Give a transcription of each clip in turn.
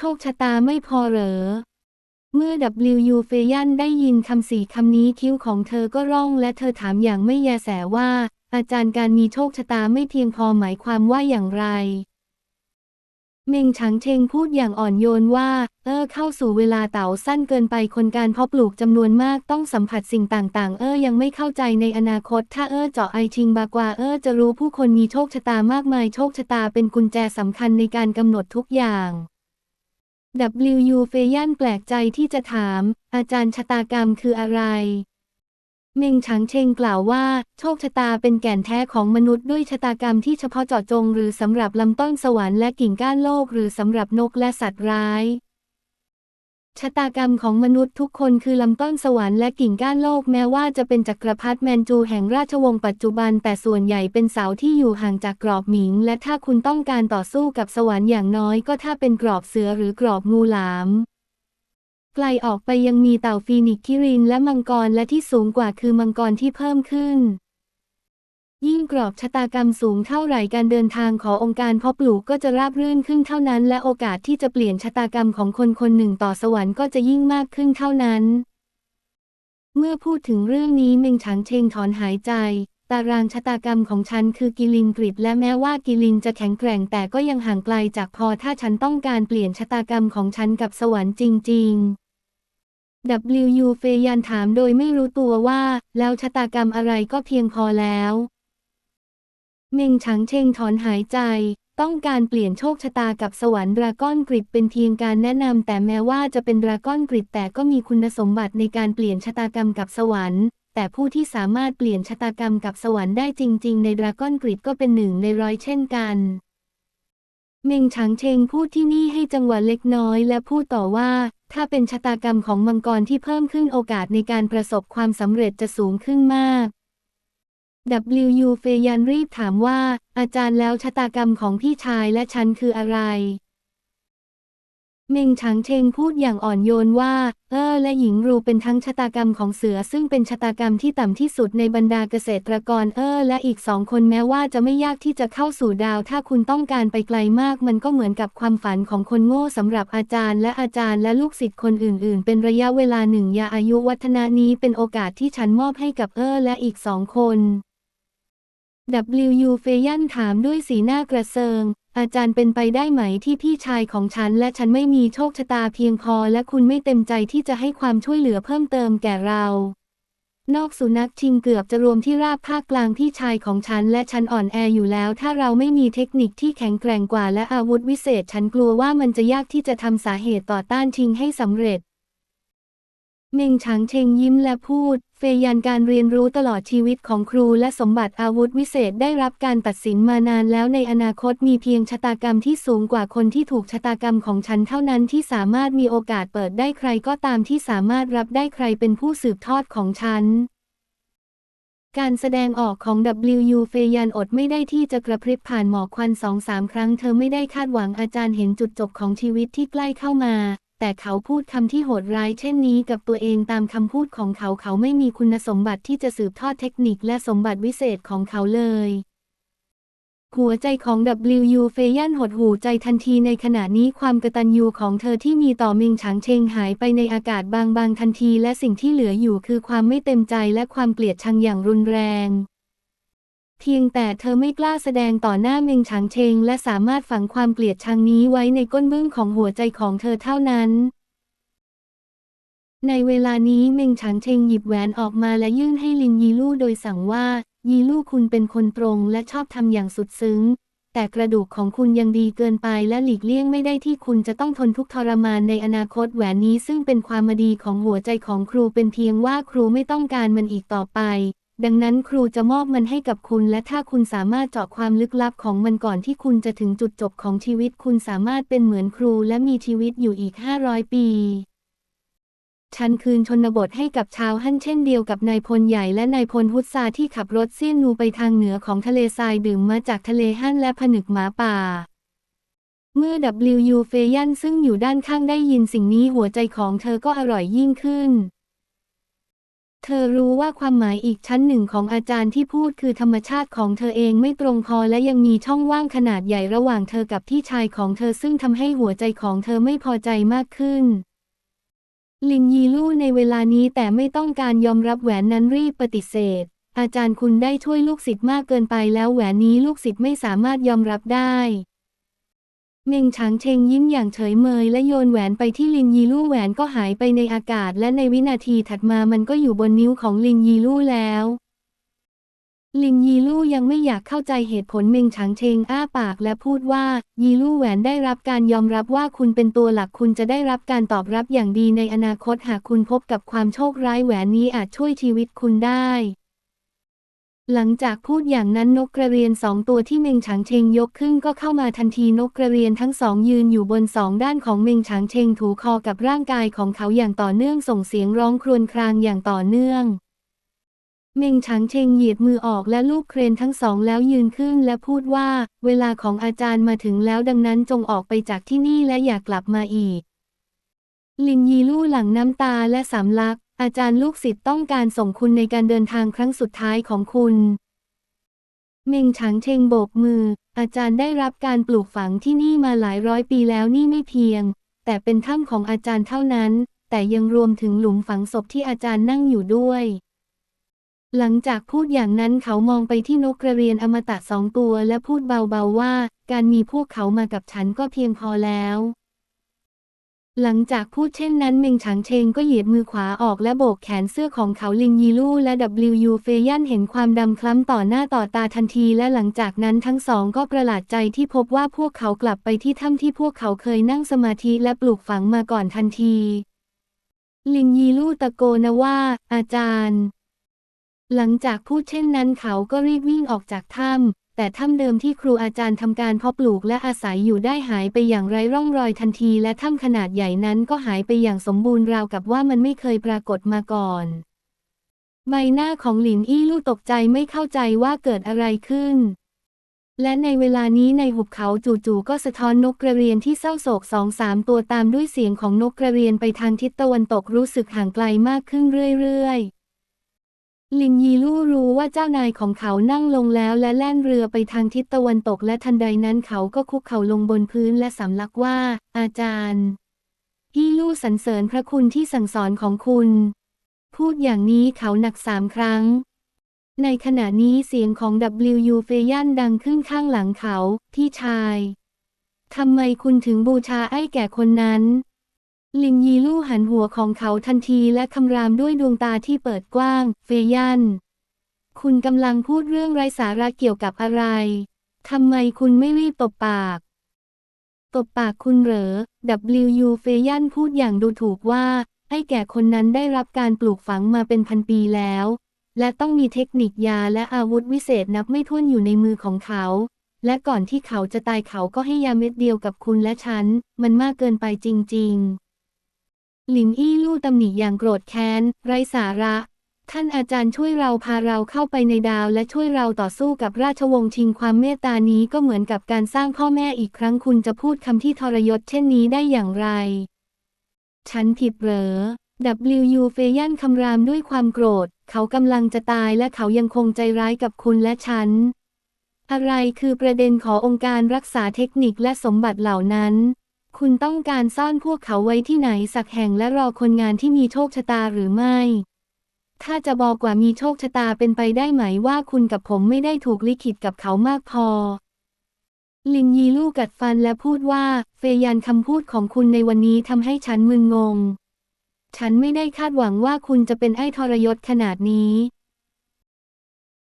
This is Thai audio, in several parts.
โชคชะตาไม่พอเหรอ เมื่อ W.U. เฟยันได้ยินคำสี่คำนี้คิ้วของเธอก็ร่องและเธอถามอย่างไม่แยแสว่า อาจารย์การมีโชคชะตาไม่เพียงพอหมายความว่าอย่างไร เมงฉังเชงพูดอย่างอ่อนโยนว่า เออเข้าสู่เวลาเต๋าสั้นเกินไปคนการเพาะปลูกจำนวนมากต้องสัมผัสสิ่งต่างๆ เออยังไม่เข้าใจในอนาคต ถ้าเออเจาะไอชิงบากวาเออจะรู้ผู้คนมีโชคชะตามากมายโชคชะตาเป็นกุญแจสำคัญในการกำหนดทุกอย่าง W. เฟยันแปลกใจที่จะถาม อาจารย์ชะตากรรมคืออะไร เมงฉังเชงกล่าวว่า โชคชะตาเป็นแก่นแท้ของมนุษย์ด้วยชะตากรรมที่เฉพาะเจาะจงหรือสำหรับลำต้นสวรรค์และกิ่งก้านโลกหรือสำหรับนกและสัตว์ร้าย ชะตากรรมของมนุษย์ทุกคนคือลำต้นสวรรค์และกิ่งก้านโลกแม้ว่าจะเป็นจักรพรรดิแมนจูแห่งราชวงศ์ปัจจุบัน แต่ส่วนใหญ่เป็นเสาที่อยู่ห่างจากกรอบหมิง และถ้าคุณต้องการต่อสู้กับสวรรค์อย่างน้อยก็ถ้าเป็นกรอบเสือหรือกรอบงูหลามไกลออกไปยังมีเต่าฟีนิกซ์คิรินและมังกรและที่สูงกว่าคือมังกรที่เพิ่มขึ้น ยิ่งกรอบชะตากรรมสูงเท่าไหร่การเดินทางขององค์การเพาะปลูกก็จะราบรื่นขึ้นเท่านั้น และโอกาสที่จะเปลี่ยนชะตากรรมของคนคนหนึ่งต่อสวรรค์ก็จะยิ่งมากขึ้นเท่านั้น เมื่อพูดถึงเรื่องนี้เมงฉางเชงถอนหายใจ ตารางชะตากรรมของฉันคือกิลินกริดและแม้ว่ากิลินจะแข็งแกร่งแต่ก็ยังห่างไกลจากพอถ้าฉันต้องการเปลี่ยนชะตากรรมของฉันกับสวรรค์จริง ๆ W. เฟยันถามโดยไม่รู้ตัวว่า แล้วชะตากรรมอะไรก็เพียงพอแล้ว เมงฉังเชงถอนหายใจ ต้องการเปลี่ยนโชคชะตากับสวรรค์ดราก้อนกริดเป็นเพียงการแนะนำแต่แม้ว่าจะเป็นดราก้อนกริดแต่ก็มีคุณสมบัติในการเปลี่ยนชะตากรรมกับสวรรค์ แต่ผู้ที่สามารถเปลี่ยนชะตากรรมกับสวรรค์ได้จริง ๆ ในดราก้อนกริดก็เป็นหนึ่งในร้อยเช่นกัน เมงฉังเชงพูดที่นี่ให้จังหวะเล็กน้อยและพูดต่อว่า ถ้าเป็นชะตากรรมของมังกรที่เพิ่มขึ้นโอกาสในการประสบความสำเร็จจะสูงขึ้นมาก W. เฟยันรีบถามว่า อาจารย์แล้วชะตากรรมของพี่ชายและฉันคืออะไร เมงฉังเชงพูดอย่างอ่อนโยนว่า เออ และหญิงรูเป็นทั้งชะตากรรมของเสือซึ่งเป็นชะตากรรมที่ต่ำที่สุดในบรรดาเกษตรกรเออ และอีกสองคนแม้ว่าจะไม่ยากที่จะเข้าสู่ดาว ถ้าคุณต้องการไปไกลมาก มันก็เหมือนกับความฝันของคนโง่สำหรับอาจารย์ และอาจารย์และลูกศิษย์คนอื่น ๆ เป็นระยะเวลาหนึ่งยาอายุวัฒนานี้เป็นโอกาสที่ฉันมอบให้กับเออ และอีกสองคน W. เฟยันถามด้วยสีหน้ากระเซิง อาจารย์เป็นไปได้ไหมที่พี่ชายของฉันและฉันไม่มีโชคชะตาเพียงพอและคุณไม่เต็มใจที่จะให้ความช่วยเหลือเพิ่มเติมแก่เรา นอกสุนัขชิงเกือบจะรวมที่ราบภาคกลางพี่ชายของฉันและฉันอ่อนแออยู่แล้ว ถ้าเราไม่มีเทคนิคที่แข็งแกร่งกว่าและอาวุธวิเศษ ฉันกลัวว่ามันจะยากที่จะทำสาเหตุต่อต้านชิงให้สำเร็จ เมงฉางเชงยิ้มและพูด เฟยันการเรียนรู้ตลอดชีวิตของครูและสมบัติอาวุธวิเศษได้รับการตัดสินมานานแล้วในอนาคตมีเพียงชะตากรรมที่สูงกว่าคนที่ถูกชะตากรรมของฉันเท่านั้นที่สามารถมีโอกาสเปิดได้ใครก็ตามที่สามารถรับได้ใครเป็นผู้สืบทอดของฉันการแสดงออกของ WU เฟยันอดไม่ได้ที่จะกระพริบผ่านหมอกควันสองสามครั้งเธอไม่ได้คาดหวังอาจารย์เห็นจุดจบของชีวิตที่ใกล้เข้ามา แต่เขาพูดคำที่โหดร้ายเช่นนี้กับตัวเองตามคำพูดของเขาเขาไม่มีคุณสมบัติที่จะสืบทอดเทคนิคและสมบัติวิเศษของเขาเลย หัวใจของ W.U. เฟยันหดหูใจทันทีในขณะนี้ความกตัญญูของเธอที่มีต่อมิงฉางเชงหายไปในอากาศบางๆทันที และสิ่งที่เหลืออยู่คือความไม่เต็มใจและความเกลียดชังอย่างรุนแรง เพียงแต่เธอไม่กล้าแสดงต่อหน้าเมงฉางเชง และสามารถฝังความเกลียดชังนี้ไว้ในก้นบึ้งของหัวใจของเธอเท่านั้น ในเวลานี้เมงฉางเชงหยิบแหวนออกมาและยื่นให้ลินยีลู่โดยสั่งว่า ยีลู่คุณเป็นคนตรงและชอบทำอย่างสุดซึ้ง แต่กระดูกของคุณยังดีเกินไปและหลีกเลี่ยงไม่ได้ที่คุณจะต้องทนทุกทรมานในอนาคตแหวนนี้ซึ่งเป็นความมาดีของหัวใจของครูเป็นเพียงว่าครูไม่ต้องการมันอีกต่อไป ดังนั้นครูจะมอบมันให้กับคุณ และถ้าคุณสามารถเจาะความลึกลับของมันก่อนที่คุณจะถึงจุดจบของชีวิต คุณสามารถเป็นเหมือนครูและมีชีวิตอยู่อีก 500 ปีฉันคืนชนบทให้กับชาวฮั่นเช่นเดียวกับนายพลใหญ่และนายพลฮุตซาที่ขับรถเซียนนูไปทางเหนือของทะเลทรายดื่มมาจากทะเลฮั่นและผนึกหมาป่าเมื่อ W. เฟยันซึ่งอยู่ด้านข้างได้ยินสิ่งนี้หัวใจของเธอก็อร่อยยิ่งขึ้น เธอรู้ว่าความหมายอีกชั้นหนึ่งของอาจารย์ที่พูดคือธรรมชาติของเธอเองไม่ตรงพอและยังมีช่องว่างขนาดใหญ่ระหว่างเธอกับพี่ชายของเธอซึ่งทำให้หัวใจของเธอไม่พอใจมากขึ้น ลินยีลู่ในเวลานี้แต่ไม่ต้องการยอมรับแหวนนั้นรีบปฏิเสธ อาจารย์คุณได้ช่วยลูกศิษย์มากเกินไปแล้วแหวนนี้ลูกศิษย์ไม่สามารถยอมรับได้ เมงฉางเชงยิ้มอย่างเฉยเมยและโยนแหวนไปที่ลินยีลู่แหวนก็หายไปในอากาศ และในวินาทีถัดมามันก็อยู่บนนิ้วของลินยีลู่แล้ว ลินยีลู่ยังไม่อยากเข้าใจเหตุผลเมงฉางเชงอ้าปากและพูดว่า ยีลู่แหวนได้รับการยอมรับว่าคุณเป็นตัวหลักคุณจะได้รับการตอบรับอย่างดีในอนาคตหากคุณพบกับความโชคร้ายแหวนนี้อาจช่วยชีวิตคุณได้ หลังจากพูดอย่างนั้นนกกระเรียนสองตัวที่เมงฉางเชงยกขึ้นก็เข้ามาทันทีนกกระเรียนทั้งสองยืนอยู่บนสองด้านของเมงฉางเชงถูคอกับร่างกายของเขาอย่างต่อเนื่องส่งเสียงร้องครวญครางอย่างต่อเนื่อง เมงฉางเชงเหยียดมือออกและลูกเครนทั้งสองแล้วยืนขึ้นและพูดว่า เวลาของอาจารย์มาถึงแล้วดังนั้นจงออกไปจากที่นี่และอย่ากลับมาอีก ลินยีลู่หลั่งน้ำตาและสำลัก อาจารย์ลูกศิษย์ต้องการส่งคุณในการเดินทางครั้งสุดท้ายของคุณเมงฉางเชงโบกมือ อาจารย์ได้รับการปลูกฝังที่นี่มาหลายร้อยปีแล้วนี่ไม่เพียง แต่เป็นถ้ำของอาจารย์เท่านั้น แต่ยังรวมถึงหลุมฝังศพที่อาจารย์นั่งอยู่ด้วย หลังจากพูดอย่างนั้นเขามองไปที่นกกระเรียนอมตะสองตัวและพูดเบาๆว่า การมีพวกเขามากับฉันก็เพียงพอแล้ว หลังจากพูดเช่นนั้นเมงฉางเชงก็เหยียดมือขวาออกและโบกแขนเสื้อของเขาลินยีลู่และ W เฟยันเห็นความดำคล้ำต่อหน้าต่อตาทันที และหลังจากนั้นทั้งสองก็ประหลาดใจที่พบว่าพวกเขากลับไปที่ถ้ำที่พวกเขาเคยนั่งสมาธิและปลูกฝังมาก่อนทันที ลินยีลู่ตะโกนว่า อาจารย์ หลังจากพูดเช่นนั้นเขาก็รีบวิ่งออกจากถ้ำ แต่ถ้ำเดิมที่ครูอาจารย์ทำการเพาะปลูกและอาศัยอยู่ได้หายไปอย่างไร้ร่องรอยทันที และถ้ำขนาดใหญ่นั้นก็หายไปอย่างสมบูรณ์ราวกับว่ามันไม่เคยปรากฏมาก่อน ใบหน้าของหลินอี้ลู่ตกใจไม่เข้าใจว่าเกิดอะไรขึ้น และในเวลานี้ในหุบเขาจู่ๆก็สะท้อนนกกระเรียนที่เศร้าโศกสองสามตัวตามด้วยเสียงของนกกระเรียนไปทางทิศตะวันตกรู้สึกห่างไกลมากขึ้นเรื่อยๆ ลินยีลู่รู้ว่าเจ้านายของเขานั่งลงแล้วและแล่นเรือไปทางทิศตะวันตกและทันใดนั้นเขาก็คุกเข่าลงบนพื้นและสำลักว่า อาจารย์ยี่ลู่สรรเสริญพระคุณที่สั่งสอนของคุณ พูดอย่างนี้เขาหนักสามครั้ง ในขณะนี้เสียงของ W เฟยันดังขึ้นข้างหลังเขา พี่ชายทำไมคุณถึงบูชาไอ้แก่คนนั้น ลินยีลู่หันหัวของเขาทันทีและคำรามด้วยดวงตาที่เปิดกว้าง เฟยัน คุณกำลังพูดเรื่องไร้สาระเกี่ยวกับอะไร ทำไมคุณไม่รีบตบปาก ตบปากคุณเหรอ WU เฟยันพูดอย่างดูถูกว่าไอ้แก่คนนั้นได้รับการปลูกฝังมาเป็นพันปีแล้ว และต้องมีเทคนิคยาและอาวุธวิเศษนับไม่ถ้วนอยู่ในมือของเขา และก่อนที่เขาจะตายเขาก็ให้ยาเม็ดเดียวกับคุณและฉัน มันมากเกินไปจริง ๆ หลินอี้ลู่ตำหนิอย่างโกรธแค้น ไร้สาระ ท่านอาจารย์ช่วยเราพาเราเข้าไปในดาวและช่วยเราต่อสู้กับราชวงศ์ชิงความเมตตานี้ก็เหมือนกับการสร้างพ่อแม่อีกครั้งคุณจะพูดคำที่ทรยศเช่นนี้ได้อย่างไร ฉันผิดเหรอ W เฟยันคำรามด้วยความโกรธ เขากำลังจะตายและเขายังคงใจร้ายกับคุณและฉัน อะไรคือประเด็นขอองค์การรักษาเทคนิคและสมบัติเหล่านั้น คุณต้องการซ่อนพวกเขาไว้ที่ไหนสักแห่งและรอคนงานที่มีโชคชะตาหรือไม่ ถ้าจะบอกว่ามีโชคชะตาเป็นไปได้ไหมว่าคุณกับผมไม่ได้ถูกลิขิตกับเขามากพอ ลินยีลู่กัดฟันและพูดว่า เฟยันคำพูดของคุณในวันนี้ทำให้ฉันมึนงง ฉันไม่ได้คาดหวังว่าคุณจะเป็นไอ้ทรยศขนาดนี้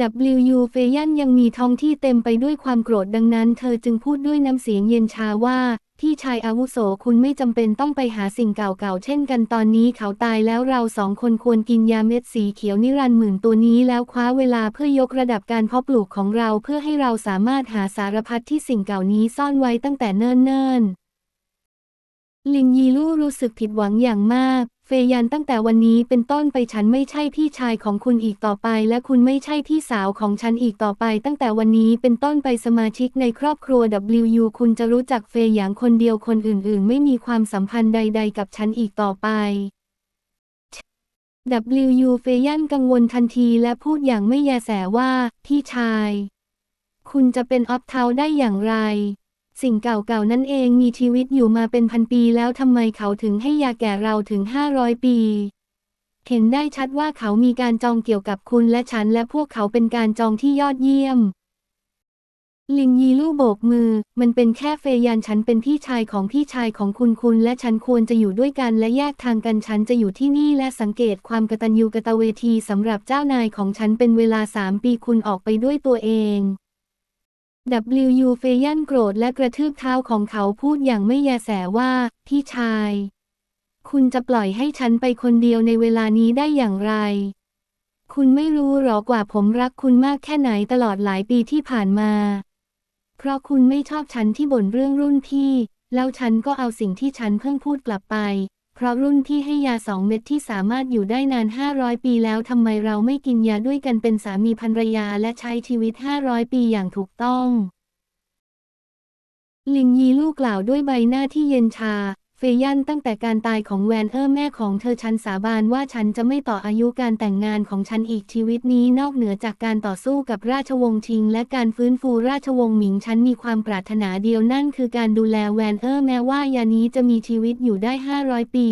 W เฟยันยังมีท้องที่เต็มไปด้วยความโกรธดังนั้นเธอจึงพูดด้วยน้ำเสียงเย็นชาว่าพี่ชายอาวุโสคุณไม่จำเป็นต้องไปหาสิ่งเก่าๆ เช่นกันตอนนี้เขาตายแล้วเราสองคนควรกินยาเม็ดสีเขียวนิรันด์หมื่นตัวนี้แล้วคว้าเวลาเพื่อยกระดับการเพาะปลูกของเราเพื่อให้เราสามารถหาสารพัดที่สิ่งเก่านี้ซ่อนไว้ตั้งแต่เนิ่นๆ ลินยีลู่รู้สึกผิดหวังอย่างมาก เฟยันตั้งแต่วันนี้เป็นต้นไปฉันไม่ใช่พี่ชายของคุณอีกต่อไป และคุณไม่ใช่พี่สาวของฉันอีกต่อไป ตั้งแต่วันนี้เป็นต้นไปสมาชิกในครอบครัว WU คุณจะรู้จักเฟยหยางคนเดียวคนอื่น ๆ ไม่มีความสัมพันธ์ใด ๆ กับฉันอีกต่อไป W.U. เฟยันกังวลทันทีและพูดอย่างไม่แยแสว่า พี่ชาย คุณจะเป็นออฟเทาได้อย่างไร สิ่งเก่าๆนั่นเองมีชีวิตอยู่มาเป็นพันปีแล้วทำไมเขาถึงให้ยาแก่เราถึง 500 ปี เห็นได้ชัดว่าเขามีการจองเกี่ยวกับคุณและฉันและพวกเขาเป็นการจองที่ยอดเยี่ยม ลินยีลู่โบกมือ มันเป็นแค่เฟยันฉันเป็นพี่ชายของพี่ชายของคุณคุณและฉันควรจะอยู่ด้วยกันและแยกทางกันฉันจะอยู่ที่นี่และสังเกตความกตัญญูกตเวทีสำหรับเจ้านายของฉันเป็นเวลาสามปีคุณออกไปด้วยตัวเอง W.U. เฟยันโกรธและกระทืบเท้าของเขาพูดอย่างไม่แยแสว่า พี่ชาย คุณจะปล่อยให้ฉันไปคนเดียวในเวลานี้ได้อย่างไร คุณไม่รู้หรอกว่าผมรักคุณมากแค่ไหนตลอดหลายปีที่ผ่านมา เพราะคุณไม่ชอบฉันที่บ่นเรื่องรุ่นพี่ แล้วฉันก็เอาสิ่งที่ฉันเพิ่งพูดกลับไป เพราะรุ่นพี่ให้ยาสองเม็ดที่สามารถอยู่ได้นาน 500 ปีแล้วทำไมเราไม่กินยาด้วยกันเป็นสามีภรรยาและใช้ชีวิต 500 ปีอย่างถูกต้อง ลิงยีลูกกล่าวด้วยใบหน้าที่เย็นชา เฟยันตั้งแต่การตายของแวนเออร์แม่ของเธอฉันสาบานว่าฉันจะไม่ต่ออายุการแต่งงานของฉันอีกชีวิตนี้นอกเหนือจากการต่อสู้กับราชวงศ์ชิง และการฟื้นฟูราชวงศ์หมิงฉันมีความปรารถนาเดียวนั่นคือการดูแลแวนเออร์แม้ว่ายานี้จะมีชีวิตอยู่ได้ 500 ปี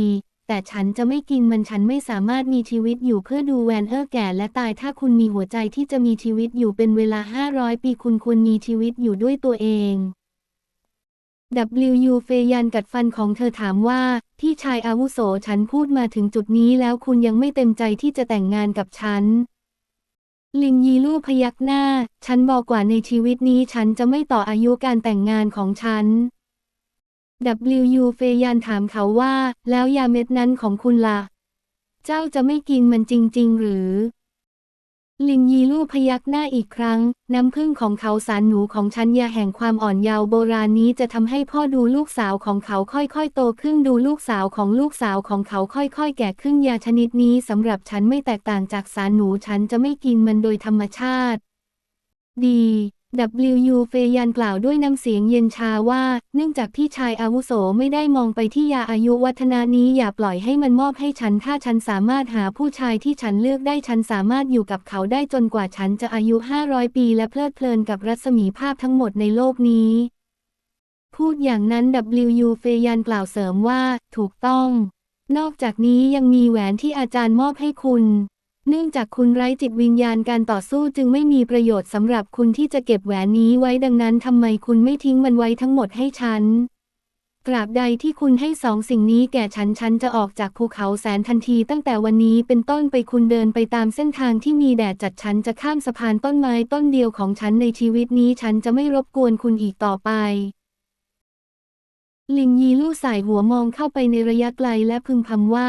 แต่ฉันจะไม่กินมันฉันไม่สามารถมีชีวิตอยู่เพื่อดูแวนเออร์แก่และตายถ้าคุณมีหัวใจที่จะมีชีวิตอยู่เป็นเวลา 500 ปีคุณควรมีชีวิตอยู่ด้วยตัวเอง W.U. เฟยันกัดฟันของเธอถามว่า พี่ชายอาวุโสฉันพูดมาถึงจุดนี้แล้วคุณยังไม่เต็มใจที่จะแต่งงานกับฉัน ลินยีลู่พยักหน้า ฉันบอกว่าในชีวิตนี้ฉันจะไม่ต่ออายุการแต่งงานของฉัน W.U. เฟยันถามเขาว่า แล้วยาเม็ดนั้นของคุณละ่ะ เจ้าจะไม่กินมันจริง ๆ หรือ ลินยีลู่พยักหน้าอีกครั้ง น้ำผึ้งของเขาสารหนูของฉันยาแห่งความอ่อนเยาว์โบราณนี้จะทำให้พ่อดูลูกสาวของเขาค่อยๆ โตขึ้นดูลูกสาวของลูกสาวของเขาค่อยๆ แก่ขึ้นยาชนิดนี้สำหรับฉันไม่แตกต่างจากสารหนูฉันจะไม่กินมันโดยธรรมชาติ ดี W.U. เฟยันกล่าวด้วยน้ำเสียงเย็นชาว่า เนื่องจากพี่ชายอาวุโสไม่ได้มองไปที่ยาอายุวัฒนานี้อย่าปล่อยให้มันมอบให้ฉัน ถ้าฉันสามารถหาผู้ชายที่ฉันเลือกได้ฉันสามารถอยู่กับเขาได้จนกว่าฉันจะอายุ 500 ปีและเพลิดเพลินกับรัศมีภาพทั้งหมดในโลกนี้ พูดอย่างนั้น W.U. เฟยันกล่าวเสริมว่า ถูกต้อง นอกจากนี้ยังมีแหวนที่อาจารย์มอบให้คุณ เนื่องจากคุณไร้จิตวิญญาณการต่อสู้จึงไม่มีประโยชน์สำหรับคุณที่จะเก็บแหวนนี้ไว้ดังนั้นทำไมคุณไม่ทิ้งมันไว้ทั้งหมดให้ฉัน ตราบใดที่คุณให้สองสิ่งนี้แก่ฉันฉันจะออกจากภูเขาแสนทันทีตั้งแต่วันนี้เป็นต้นไปคุณเดินไปตามเส้นทางที่มีแดดจัดฉันจะข้ามสะพานต้นไม้ต้นเดียวของฉันในชีวิตนี้ฉันจะไม่รบกวนคุณอีกต่อไปลินยีลู่สายหัวมองเข้าไปในระยะไกลและพึมพำว่า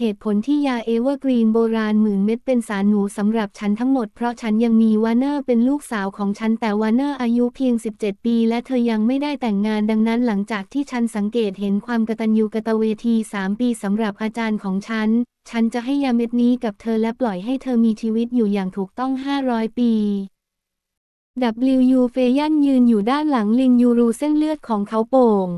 เหตุผลที่ยาเอเวอร์กรีนโบราณหมื่นเม็ดเป็นสารหนูสำหรับฉันทั้งหมดเพราะฉันยังมีวาเนอร์เป็นลูกสาวของฉันแต่วาเนอร์อายุเพียง 17 ปี และเธอยังไม่ได้แต่งงานดังนั้นหลังจากที่ฉันสังเกตเห็นความกตัญญูกตเวที 3 ปีสำหรับอาจารย์ของฉัน ฉันจะให้ยาเม็ดนี้กับเธอและปล่อยให้เธอมีชีวิตอยู่อย่างถูกต้อง 500 ปี W.U. เฟยันยืนอยู่ด้านหลังลินยูรูเส้นเลือดของเขาโป่ง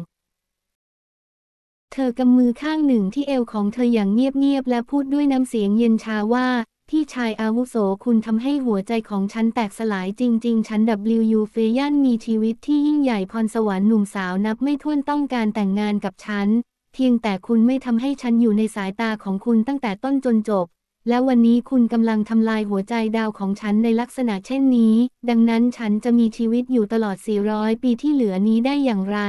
เธอกำมือข้างหนึ่งที่เอวของเธออย่างเงียบๆและพูดด้วยน้ำเสียงเย็นชาว่า พี่ชายอาวุโสคุณทำให้หัวใจของฉันแตกสลายจริง ๆ ฉัน W.U. เฟยันมีชีวิตที่ยิ่งใหญ่พรสวรรค์หนุ่มสาวนับไม่ถ้วนต้องการแต่งงานกับฉัน เพียงแต่คุณไม่ทำให้ฉันอยู่ในสายตาของคุณตั้งแต่ต้นจนจบ และวันนี้คุณกำลังทำลายหัวใจดาวของฉันในลักษณะเช่นนี้ ดังนั้นฉันจะมีชีวิตอยู่ตลอด 400 ปีที่เหลือนี้ได้อย่างไร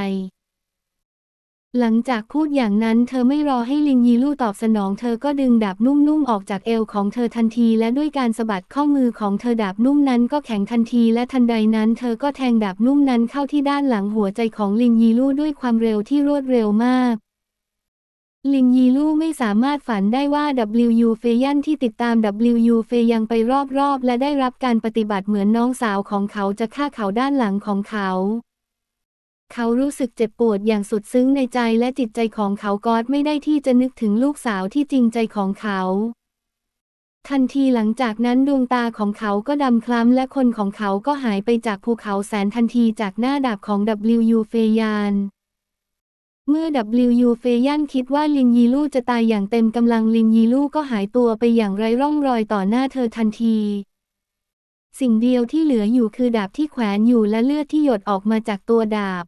หลังจากพูดอย่างนั้นเธอไม่รอให้ลิงยีลู่ตอบสนอง เธอก็ดึงดาบนุ่มๆออกจากเอวของเธอทันที และด้วยการสะบัดข้อมือของเธอดาบนุ่มนั้นก็แข็งทันที และทันใดนั้น เธอก็แทงดาบนุ่มนั้นเข้าที่ด้านหลังหัวใจของลิงยีลู่ด้วยความเร็วที่รวดเร็วมากลินยีลู่ไม่สามารถฝันได้ว่า W.U. เฟยันที่ติดตาม W.U. เฟยังไปรอบๆ และได้รับการปฏิบัติเหมือนน้องสาวของเขาจะฆ่าเขาด้านหลังของเขา เขารู้สึกเจ็บปวดอย่างสุดซึ้งในใจและจิตใจของเขากอดไม่ได้ที่จะนึกถึงลูกสาวที่จริงใจของเขา ทันทีหลังจากนั้นดวงตาของเขาก็ดำคล้ำและคนของเขาก็หายไปจากภูเขาแสนทันทีจากหน้าดาบของ W.U. เฟยานเมื่อ W เฟยันคิดว่าลินยีลู่จะตายอย่างเต็มกำลังลินยีลู่ก็หายตัวไปอย่างไร้ร่องรอยต่อหน้าเธอทันที สิ่งเดียวที่เหลืออยู่คือดาบที่แขวนอยู่และเลือดที่หยดออกมาจากตัวดาบ